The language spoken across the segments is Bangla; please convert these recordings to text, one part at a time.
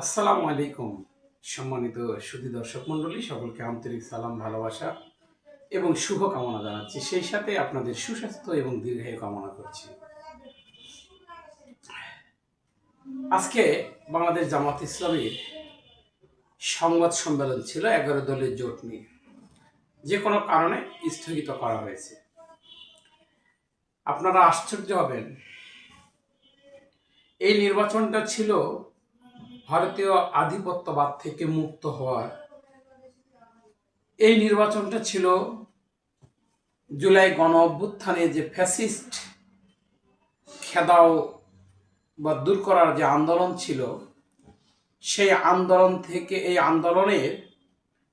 আসসালামু আলাইকুম, সম্মানিত সুধী দর্শক মণ্ডলী, সকলকে আন্তরিক সালাম, ভালোবাসা এবং শুভ কামনা জানাচ্ছি। সেই সাথে আপনাদের সুস্বাস্থ্য এবং দীর্ঘায়ু কামনা করছি। আজকে বাংলাদেশ জামাত ইসলামীর সংবাদ সম্মেলন ছিল এগারো দলের জোট নিয়ে। যে কোনো কারণে স্থগিত করা হয়েছে। আপনারা আশ্চর্য হবেন, এই নির্বাচনটা ছিল ভারতীয় আধিপত্যবাদ থেকে মুক্ত হওয়ার। এই নির্বাচনটা ছিল জুলাই গণ অভ্যুত্থানে যে ফ্যাসিস্ট খেদাও বা দূর করার যে আন্দোলন ছিল, সেই আন্দোলন থেকে এই আন্দোলনের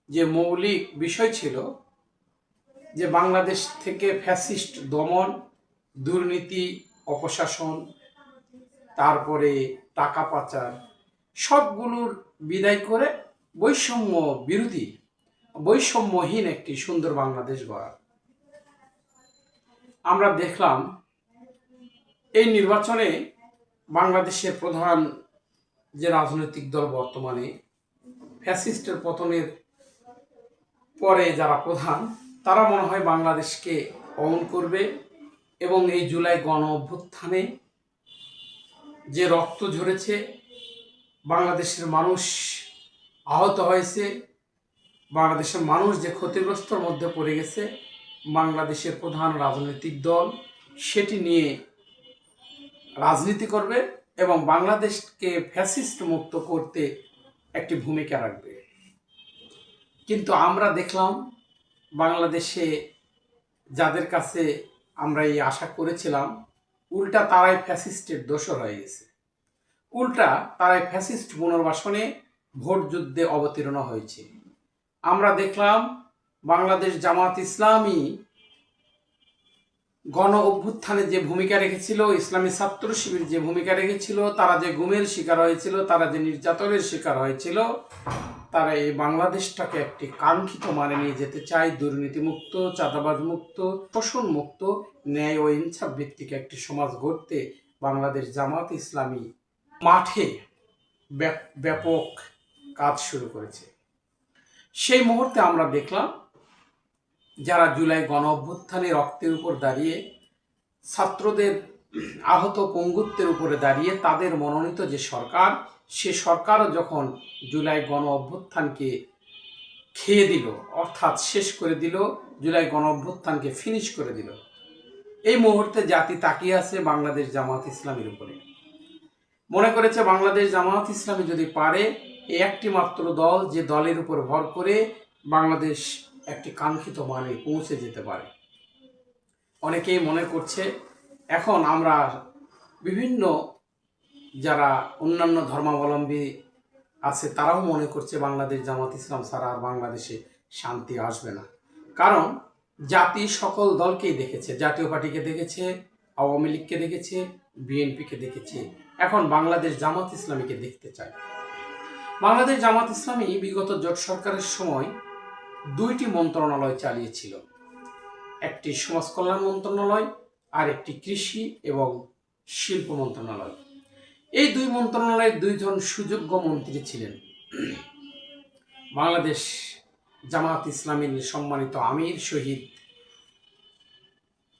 যে মৌলিক বিষয় ছিল যে বাংলাদেশ থেকে ফ্যাসিস্ট দমন, দুর্নীতি, অপশাসন, তারপরে টাকা পাচার সবগুলোর বিদায় করে বৈষম্য বিরোধী, বৈষম্যহীন একটি সুন্দর বাংলাদেশ গড়া আমরা দেখলাম এই নির্বাচনে বাংলাদেশের প্রধান যে রাজনৈতিক দল বর্তমানে ফ্যাসিস্টের পতনের পরে যারা প্রধান, তারা মনে হয় বাংলাদেশকে অন করবে এবং এই জুলাই গণ অভ্যুত্থানে যে রক্ত ঝরেছে বাংলাদেশের মানুষ আহত হয়েছে। বাংলাদেশের মানুষ যে ক্ষতিগ্রস্তর মধ্যে পড়ে গেছে, বাংলাদেশের প্রধান রাজনৈতিক দল, সেটি নিয়ে রাজনীতি করবে এবং বাংলাদেশকে ফ্যাসিস্ট মুক্ত করতে একটি ভূমিকা রাখবে। কিন্তু আমরা দেখলাম, বাংলাদেশে যাদের কাছে আমরা এই আশা করেছিলাম, উল্টা তারাই ফ্যাসিস্টের দোষর হয়ে গেছে। উল্টা তারাই ফ্যাসিস্ট পুনর্বাসনে ভোট যুদ্ধে অবতীর্ণ হয়েছে। আমরা দেখলাম বাংলাদেশ জামাত ইসলামী গণ অভ্যুত্থানে যে ভূমিকা রেখেছিল, ইসলামী ছাত্র শিবির যে ভূমিকা রেখেছিল, তারা যে গুমের শিকার হয়েছিল, তারা যে নির্যাতনের শিকার হয়েছিল, তারা এই বাংলাদেশটাকে একটি কাঙ্ক্ষিত মানে নিয়ে যেতে চায়, দুর্নীতিমুক্ত চাঁদাবাজ মুক্ত শোষণ মুক্ত ন্যায় ও ইনসাফ ভিত্তিক একটি সমাজ গড়তে বাংলাদেশ জামাত ইসলামী মাঠে ব্যাপ- ব্যাপক কাজ শুরু করেছে। সেই মুহূর্তে আমরা দেখলাম, যারা জুলাই গণ অভ্যুত্থানে রক্তের উপর দাঁড়িয়ে, ছাত্রদের আহত পঙ্গুত্বের উপরে দাঁড়িয়ে তাদের মনোনীত যে সরকার, সে সরকারও যখন জুলাই গণ অভ্যুত্থানকে খেয়ে দিল, অর্থাৎ শেষ করে দিল, জুলাই গণ অভ্যুত্থানকে ফিনিশ করে দিল, এই মুহূর্তে জাতি তাকিয়ে আছে বাংলাদেশ জামাত ইসলামের উপরে। মনে করেছে বাংলাদেশ জামায়াত ইসলামী যদি পারে, এই একটি মাত্র দল যে দলের উপর ভর করে বাংলাদেশ একটি কাঙ্ক্ষিত মানে পৌঁছে যেতে পারে। অনেকেই মনে করছে, এখন আমরা বিভিন্ন যারা অন্যান্য ধর্মাবলম্বী আছে, তারাও মনে করছে বাংলাদেশ জামাত ইসলাম ছাড়া আর বাংলাদেশে শান্তি আসবে না। কারণ জাতি সকল দলকেই দেখেছে, জাতীয় পার্টিকে দেখেছে, আওয়ামী লীগকে দেখেছে, বিএনপিকে দেখেছে। এখন বাংলাদেশ জামাত ইসলামীকে দেখতে চায়। বাংলাদেশ জামাত ইসলামী বিগত জোট সরকারের সময় দুইটি মন্ত্রণালয় চালিয়েছিল। একটি সমাজ কল্যাণ মন্ত্রণালয় আর একটি কৃষি এবং শিল্প মন্ত্রণালয়। এই দুই মন্ত্রণালয়ের দুইজন সুযোগ্য মন্ত্রী ছিলেন। বাংলাদেশ জামাত ইসলামীর সম্মানিত আমির শহীদ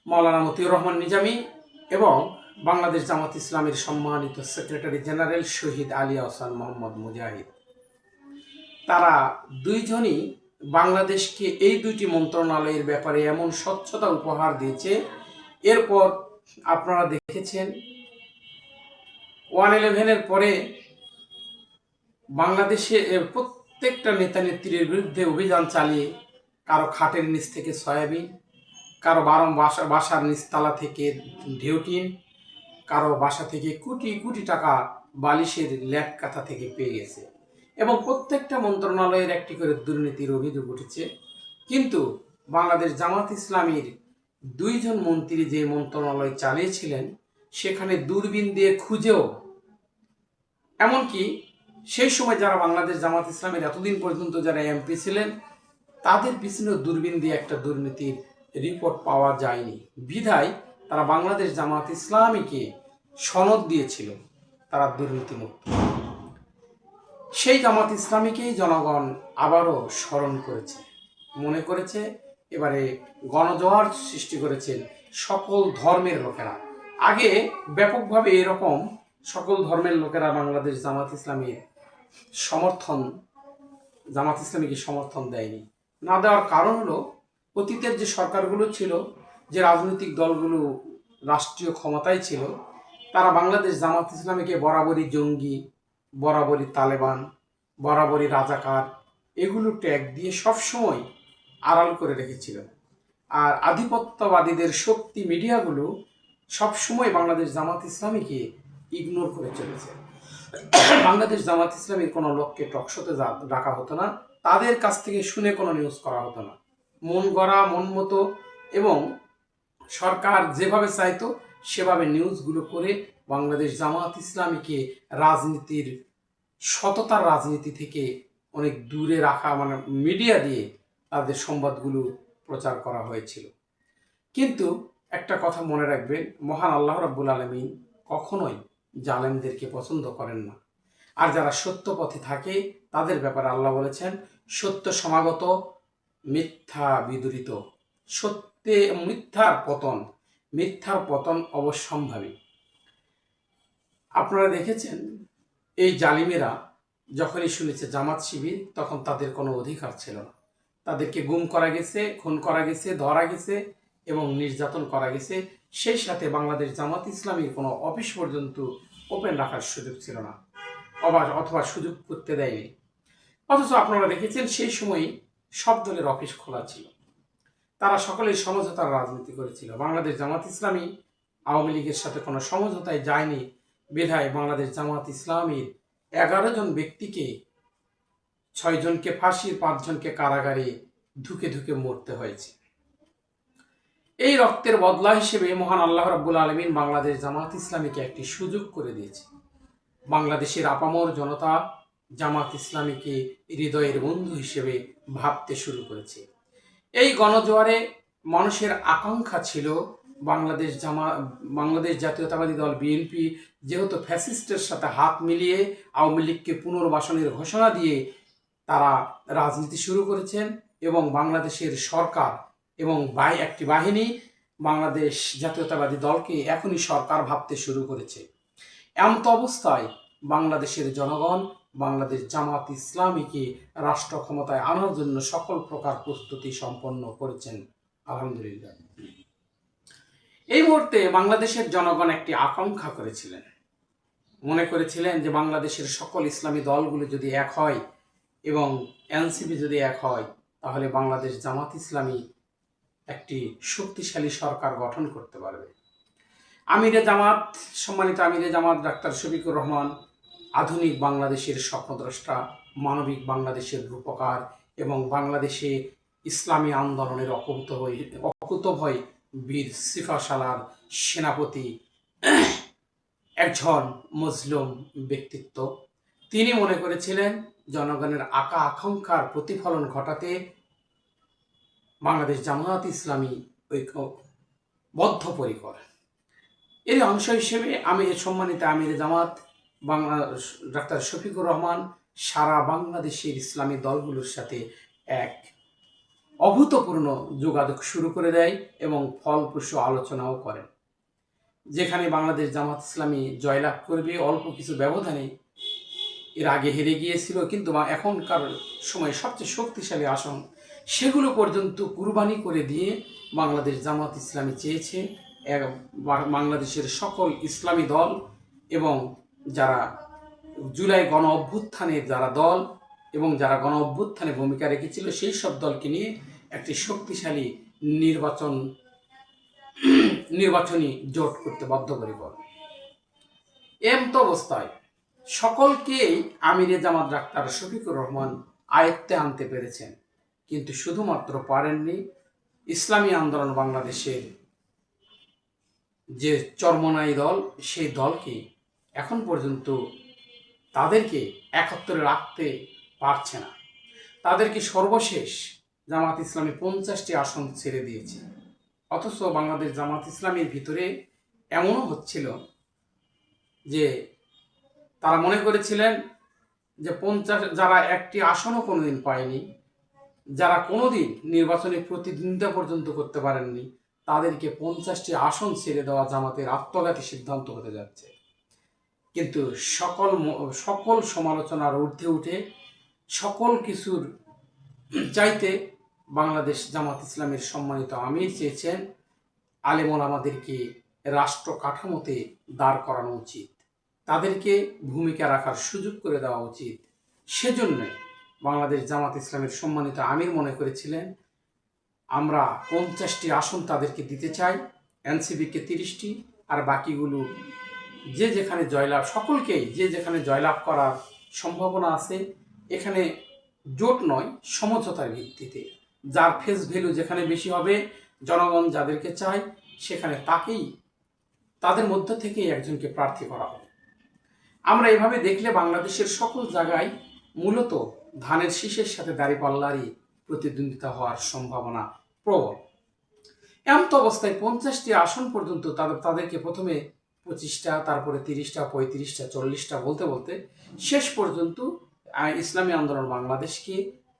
মৌলানা মতিউর রহমান নিজামী এবং বাংলাদেশ জামাত ইসলামের সম্মানিত সেক্রেটারি জেনারেল শহীদ আলী আহসান মোহাম্মদ মুজাহিদ। তারা দুইজনই বাংলাদেশকে এই দুইটি মন্ত্রণালয়ের ব্যাপারে এমন স্বচ্ছতা উপহার দিয়েছে। এরপর আপনারা দেখেছেন, ওয়ান ইলেভেনের পরে বাংলাদেশে প্রত্যেকটা নেতা নেত্রীর বিরুদ্ধে অভিযান চালিয়ে কারও খাটের নিচ থেকে সয়াবিন, কারও বারম বাসা বাসার নিচতলা থেকে ঢেউটিন কারও বাসা থেকে কোটি কোটি টাকা বালিশের ল্যাপ কাথা থেকে পেয়ে গেছে। এবং প্রত্যেকটা মন্ত্রণালয়ের একটি করে দুর্নীতির অভিযোগ উঠেছে। কিন্তু বাংলাদেশ জামাত ইসলামীর দুইজন মন্ত্রী যে মন্ত্রণালয় চালিয়েছিলেন, সেখানে দূরবীন দিয়ে খুঁজেও এমনকি সেই সময় যারা বাংলাদেশ জামাত ইসলামের এতদিন পর্যন্ত যারা এমপি ছিলেন, তাদের পিছনে দূরবীন দিয়ে একটা দুর্নীতির রিপোর্ট পাওয়া যায়নি। বিধায় তারা বাংলাদেশ জামাত ইসলামীকে সনদ দিয়েছিল, তারা দুর্নীতিমুক্ত। সেই জামাত ইসলামীকেই জনগণ আবারও স্মরণ করেছে, মনে করেছে, এবারে গণজোয়ার সৃষ্টি করেছেন সকল ধর্মের লোকেরা। আগে ব্যাপকভাবে এরকম সকল ধর্মের লোকেরা বাংলাদেশ জামাত ইসলামীর সমর্থন জামাত ইসলামীকে সমর্থন দেয়নি। না দেওয়ার কারণ হলো, অতীতের যে সরকারগুলো ছিল যে রাজনৈতিক দলগুলো রাষ্ট্রীয় ক্ষমতায় ছিল, তারা বাংলাদেশ জামাত ইসলামীকে বরাবরই জঙ্গি, বরাবরই তালেবান, বরাবরই রাজাকার, এগুলো ট্যাগ দিয়ে সবসময় আড়াল করে রেখেছিল। আর আধিপত্যবাদীদের শক্তি মিডিয়াগুলো সবসময় বাংলাদেশ জামাত ইসলামীকে ইগনোর করে চলেছে। বাংলাদেশ জামাত ইসলামীর কোনো লোককে টকশোতে ডাকা হতো না, তাদের কাছ থেকে শুনে কোনো নিউজ করা হতো না। মন গড়া, মন মতো এবং সরকার যেভাবে চাইতো, সেভাবে নিউজগুলো করে বাংলাদেশ জামাত ইসলামীকে রাজনীতির, সততার রাজনীতি থেকে অনেক দূরে রাখা মানে মিডিয়া দিয়ে তাদের সংবাদগুলো প্রচার করা হয়েছিল। কিন্তু একটা কথা মনে রাখবেন, মহান আল্লাহ রাব্বুল আলমিন কখনোই জালেমদেরকে পছন্দ করেন না। আর যারা সত্য পথে থাকে, তাদের ব্যাপারে আল্লাহ বলেছেন, সত্য সমাগত, মিথ্যা বিদুরিত। সত্যে মিথ্যার পতন মিথ্যার পতন অবশ্যম্ভাবী। আপনারা দেখেছেন, এই জালিমেরা যখনই শুনেছে জামাত শিবির, তখন তাদের কোনো অধিকার ছিল না। তাদেরকে গুম করা গেছে, খুন করা গেছে, ধরা গেছে এবং নির্যাতন করা গেছে। সেই সাথে বাংলাদেশ জামাত ইসলামীর কোনো অফিস পর্যন্ত ওপেন রাখার সুযোগ ছিল না অবা অথবা সুযোগ করতে দেয়নি। অথচ আপনারা দেখেছেন, সেই সময়ই সব দলের অফিস খোলা ছিল। তারা সকলেই সমঝোতার রাজনীতি করেছিল। বাংলাদেশ জামাত ইসলামী আওয়ামী লীগের সাথে কোনো সমঝোতায় যায়নি। বিধায় বাংলাদেশ জামাত ইসলামীর এগারো জন ব্যক্তিকে ছয়জনকে ফাঁসির পাঁচজনকে কারাগারে ধুকে ধুকে মরতে হয়েছে। এই রক্তের বদলা হিসেবে মহান আল্লাহ রাব্বুল আলমিন বাংলাদেশ জামাত ইসলামীকে একটি সুযোগ করে দিয়েছে। বাংলাদেশের আপামর জনতা জামাত ইসলামীকে হৃদয়ের বন্ধু হিসেবে ভাবতে শুরু করেছে। এই গণজোয়ারে মানুষের আকাঙ্ক্ষা ছিল বাংলাদেশ জামা, বাংলাদেশ জাতীয়তাবাদী দল বিএনপি যেহেতু ফ্যাসিস্টের সাথে হাত মিলিয়ে আওয়ামী লীগকে পুনর্বাসনের ঘোষণা দিয়ে তারা রাজনীতি শুরু করেছেন এবং বাংলাদেশের সরকার এবং বাই, একটি বাহিনী বাংলাদেশ জাতীয়তাবাদী দলকে এখনই সরকার ভাবতে শুরু করেছে। এমত অবস্থায় বাংলাদেশের জনগণ বাংলাদেশ জামাত ইসলামীকে রাষ্ট্র ক্ষমতায় আনার জন্য সকল প্রকার প্রস্তুতি সম্পন্ন করেছেন। আলহামদুলিল্লাহ। এই মুহূর্তে বাংলাদেশের জনগণ একটি আকাঙ্ক্ষা করেছিলেন। মনে করেছিলেন যে বাংলাদেশের সকল ইসলামী দলগুলো যদি এক হয় এবং এনসিপি যদি এক হয়, তাহলে বাংলাদেশ জামাত ইসলামী একটি শক্তিশালী সরকার গঠন করতে পারবে। আমিরে জামাত, সম্মানিত আমিরে জামাত ডাক্তার শফিকুর রহমান আধুনিক বাংলাদেশের স্বপ্নদ্রষ্টা, মানবিক বাংলাদেশের রূপকার এবং বাংলাদেশে ইসলামী আন্দোলনের অকুতভয় অকুতভয় বীর সিফাশালার সেনাপতি একজন মজলুম ব্যক্তিত্ব। তিনি মনে করেছিলেন, জনগণের আকা আকাঙ্ক্ষার প্রতিফলন ঘটাতে বাংলাদেশ জামায়াত ইসলামী ঐক্য বদ্ধপরিকর। এর অংশ হিসেবে আমি সম্মানিত আমির জামাত বাংলা ডাক্তার শফিকুর রহমান সারা বাংলাদেশের ইসলামী দলগুলোর সাথে এক অভূতপূর্ণ যোগাযোগ শুরু করে দেয় এবং ফলপ্রসূ আলোচনাও করেন। যেখানে বাংলাদেশ জামাত ইসলামী জয়লাভ করবে, অল্প কিছু ব্যবধানে এর আগে হেরে গিয়েছিল, কিন্তু এখনকার সময় সবচেয়ে শক্তিশালী আসন সেগুলো পর্যন্ত কুরবানি করে দিয়ে বাংলাদেশ জামাত ইসলামী চেয়েছে বাংলাদেশের সকল ইসলামী দল এবং যারা জুলাই গণ অভ্যুত্থানের যারা দল এবং যারা গণ অভ্যুত্থানে ভূমিকা রেখেছিল, সেই সব দলকে নিয়ে একটি শক্তিশালী নির্বাচন, নির্বাচনী জোট করতে বদ্ধপরিকর এমত অবস্থায়। সকলকেই আমিরে জামাত ডাক্তার শফিকুর রহমান আয়ত্তে আনতে পেরেছেন, কিন্তু শুধুমাত্র পারেননি ইসলামী আন্দোলন বাংলাদেশের যে চরমনাই দল, সেই দলকে এখন পর্যন্ত তাদেরকে একত্রে রাখতে পারছে না। তাদেরকে সর্বশেষ জামাত ইসলামী পঞ্চাশটি আসন ছেড়ে দিয়েছে। অথচ বাংলাদেশ জামাত ইসলামীর ভিতরে এমনও হচ্ছিল যে তারা মনে করেছিলেন যে পঞ্চাশ, যারা একটি আসনও কোনোদিন পায়নি, যারা কোনোদিন নির্বাচনে প্রতিদ্বন্দ্বিতা পর্যন্ত করতে পারেননি, তাদেরকে পঞ্চাশটি আসন ছেড়ে দেওয়া জামাতের আত্মঘাতী সিদ্ধান্ত হতে যাচ্ছে। কিন্তু সকল সকল সমালোচনার ঊর্ধ্বে উঠে সকল কিছুর চাইতে বাংলাদেশ জামাত ইসলামের সম্মানিত আমির চেয়েছেন আলেমন আমাদেরকে রাষ্ট্র কাঠামোতে দাঁড় করানো উচিত। তাদেরকে ভূমিকা রাখার সুযোগ করে দেওয়া উচিত। সেজন্য বাংলাদেশ জামাত ইসলামের সম্মানিত আমির মনে করেছিলেন, আমরা পঞ্চাশটি আসন তাদেরকে দিতে চাই এনসিবিকে তিরিশটি, আর বাকিগুলো যে যেখানে জয়লাভ, সকলকেই যে যেখানে জয়লাভ করার সম্ভাবনা আছে, এখানে জোট নয়, সমঝোতার ভিত্তিতে। যার ফেস ভ্যালু যেখানে বেশি হবে, জনগণ যাদেরকে চায়, সেখানে তাকেই, তাদের মধ্য থেকেই একজনকে প্রার্থী করা হবে। আমরা এভাবে দেখলে বাংলাদেশের সকল জায়গায় মূলত ধানের শীষের সাথে দাঁড়িপাল্লারই প্রতিদ্বন্দ্বিতা হওয়ার সম্ভাবনা প্রবল। এমন তো অবস্থায় পঞ্চাশটি আসন পর্যন্ত তাদের, তাদেরকে প্রথমে পঁচিশটা, তারপরে তিরিশটা, পঁয়ত্রিশটা, চল্লিশটা বলতে বলতে শেষ পর্যন্ত ইসলামী আন্দোলন বাংলাদেশকে,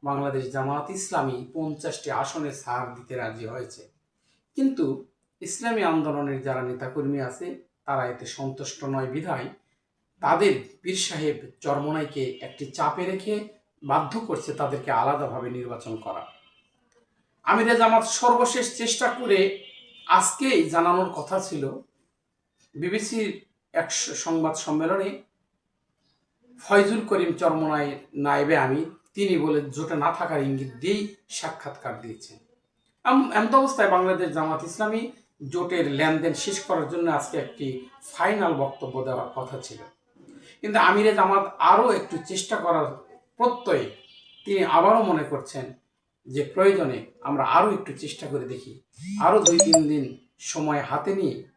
বাংলাদেশ জামাত ইসলামী পঞ্চাশটি আসনে ছাড় দিতে রাজি হয়েছে। কিন্তু ইসলামী আন্দোলনের যারা নেতাকর্মী আছে, তারা এতে সন্তুষ্ট নয় বিধায় তাদের পীর সাহেব চরমনাইকে একটি চাপে রেখে বাধ্য করছে তাদেরকে আলাদাভাবে নির্বাচন করা। আমিরে জামাত সর্বশেষ চেষ্টা করে আজকেই জানানোর কথা ছিল বিবিসির এক সংবাদ সম্মেলনে ফয়জুল করিম চরমনাই নাইবে আমি, তিনি বলে জোটে না থাকার ইঙ্গিত দিয়েই সাক্ষাৎকার দিয়েছেন। এম- এমত অবস্থায় বাংলাদেশ জামাত ইসলামী জোটের লেনদেন শেষ করার জন্য আজকে একটি ফাইনাল বক্তব্য দেওয়ার কথা ছিল। কিন্তু আমিরে জামাত আরও একটু চেষ্টা করার প্রত্যয়ে তিনি আবারও মনে করছেন যে প্রয়োজনে আমরা আরও একটু চেষ্টা করে দেখি। আরও দুই তিন দিন সময় হাতে নিয়ে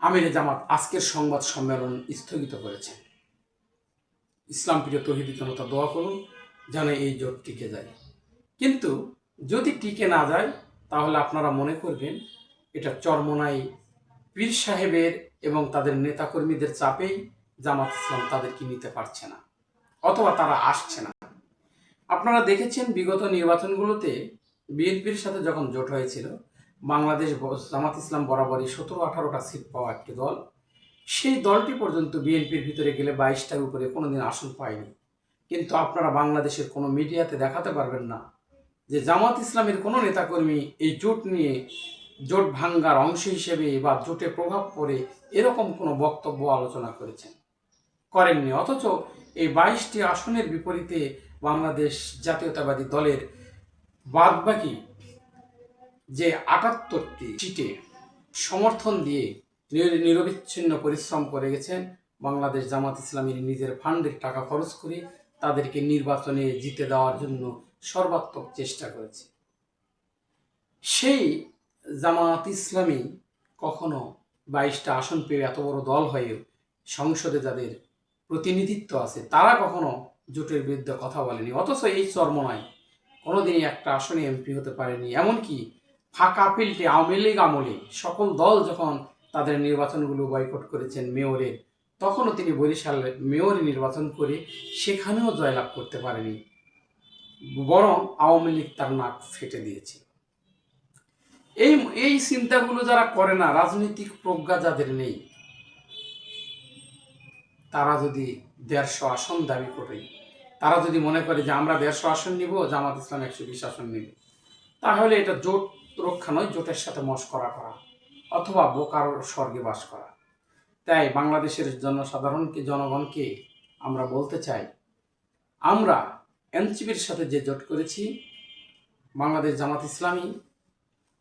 আমিরে জামাত আজকের সংবাদ সম্মেলন স্থগিত করেছেন ইসলাম প্রিয় তহিদি জনতা দোয়া করুন যেন এই জোট টিকে যায়। কিন্তু যদি টিকে না যায়, তাহলে আপনারা মনে করবেন এটা চরমনাই পীর সাহেবের এবং তাদের নেতাকর্মীদের চাপেই জামাত ইসলাম তাদেরকে নিতে পারছে না, অথবা তারা আসছে না। আপনারা দেখেছেন বিগত নির্বাচনগুলোতে বিএনপির সাথে যখন জোট হয়েছিল বাংলাদেশ জামাত ইসলাম বরাবরই সতেরো আঠারোটা সিট পাওয়া একটি দল। সেই দলটি পর্যন্ত বিএনপির ভিতরে গেলে বাইশটার উপরে কোনোদিন আসন পায়নি। কিন্তু আপনারা বাংলাদেশের কোনো মিডিয়াতে দেখাতে পারবেন না যে জামাত ইসলামের কোনো নেতাকর্মী এই জোট নিয়ে জোট ভাঙ্গার অংশ হিসেবে বা জোটে প্রভাব পড়ে এরকম কোনো বক্তব্য আলোচনা করেছেন। করেননি। অথচ এই বাইশটি আসনের বিপরীতে বাংলাদেশ জাতীয়তাবাদী দলের বাদবাকি যে আটাত্তরটি সিটে সমর্থন দিয়ে নির- নিরবিচ্ছিন্ন পরিশ্রম করে গেছেন, বাংলাদেশ জামাত ইসলামীর নিজের ফান্ডের টাকা খরচ করে তাদেরকে নির্বাচনে জিতে দেওয়ার জন্য সর্বাত্মক চেষ্টা করেছে। সেই জামাত ইসলামী কখনো বাইশটা আসন পেয়ে এত বড় দল হয়েও সংসদে যাদের প্রতিনিধিত্ব আছে, তারা কখনো জোটের বিরুদ্ধে কথা বলেনি। অথচ এই চর্মনায় কোনোদিনই একটা আসনে এমপি হতে পারেনি। এমনকি ফাঁকা ফিল্ডে আওয়ামী লীগ আমলে সকল দল যখন তাদের নির্বাচনগুলো বয়কট করেছেন মেয়রের তখনও তিনি বরিশাল মেয়র নির্বাচন করে সেখানেও জয়লাভ করতে পারেনি। বরং আওয়ামী লীগ তার নাক ফেটে দিয়েছে। এই এই চিন্তাগুলো যারা করে না, রাজনৈতিক প্রজ্ঞা যাদের নেই, তারা যদি দেড়শো আসন দাবি করে, তারা যদি মনে করে যে আমরা দেড়শো আসন নিব, জামাত ইসলাম একশো বিশ আসন নিব, তাহলে এটা জোট রক্ষা নয়, জোটের সাথে মস্করা করা, অথবা বোকার স্বর্গে বাস করা। তাই বাংলাদেশের জনসাধারণকে, জনগণকে আমরা বলতে চাই, আমরা এনসিপির সাথে যে জোট করেছি, বাংলাদেশ জামাত ইসলামী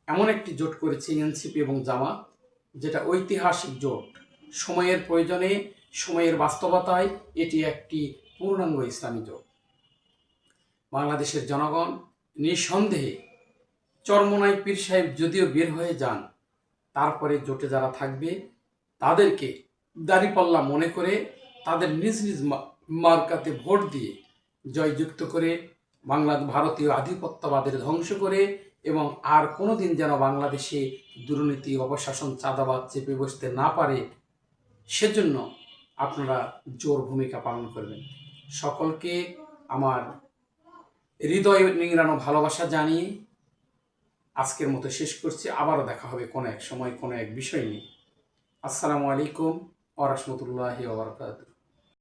এমন একটি জোট করেছে এনসিপি এবং জামাত, যেটা ঐতিহাসিক জোট। সময়ের প্রয়োজনে, সময়ের বাস্তবতায় এটি একটি পূর্ণাঙ্গ ইসলামী জোট। বাংলাদেশের জনগণ নিঃসন্দেহে চরমনাই পীর সাহেব যদিও বের হয়ে যান, তারপরে জোটে যারা থাকবে, তাদেরকে দাঁড়িপাল্লা মনে করে তাদের নিজ নিজ মার্কাতে ভোট দিয়ে জয়যুক্ত করে বাংলা ভারতীয় আধিপত্যবাদের ধ্বংস করে এবং আর কোনোদিন যেন বাংলাদেশে দুর্নীতি অপশাসন চাঁদাবাদ চেপে বসতে না পারে, সেজন্য আপনারা জোর ভূমিকা পালন করবেন। সকলকে আমার হৃদয় নিংড়ানো ভালোবাসা জানিয়ে আজকের মতো শেষ করছি। আবারও দেখা হবে কোনো এক সময়, কোনো এক বিষয় নিয়ে। আসসালামু আলাইকুম ওরহমতুল্লাহি ওবরকাতুহ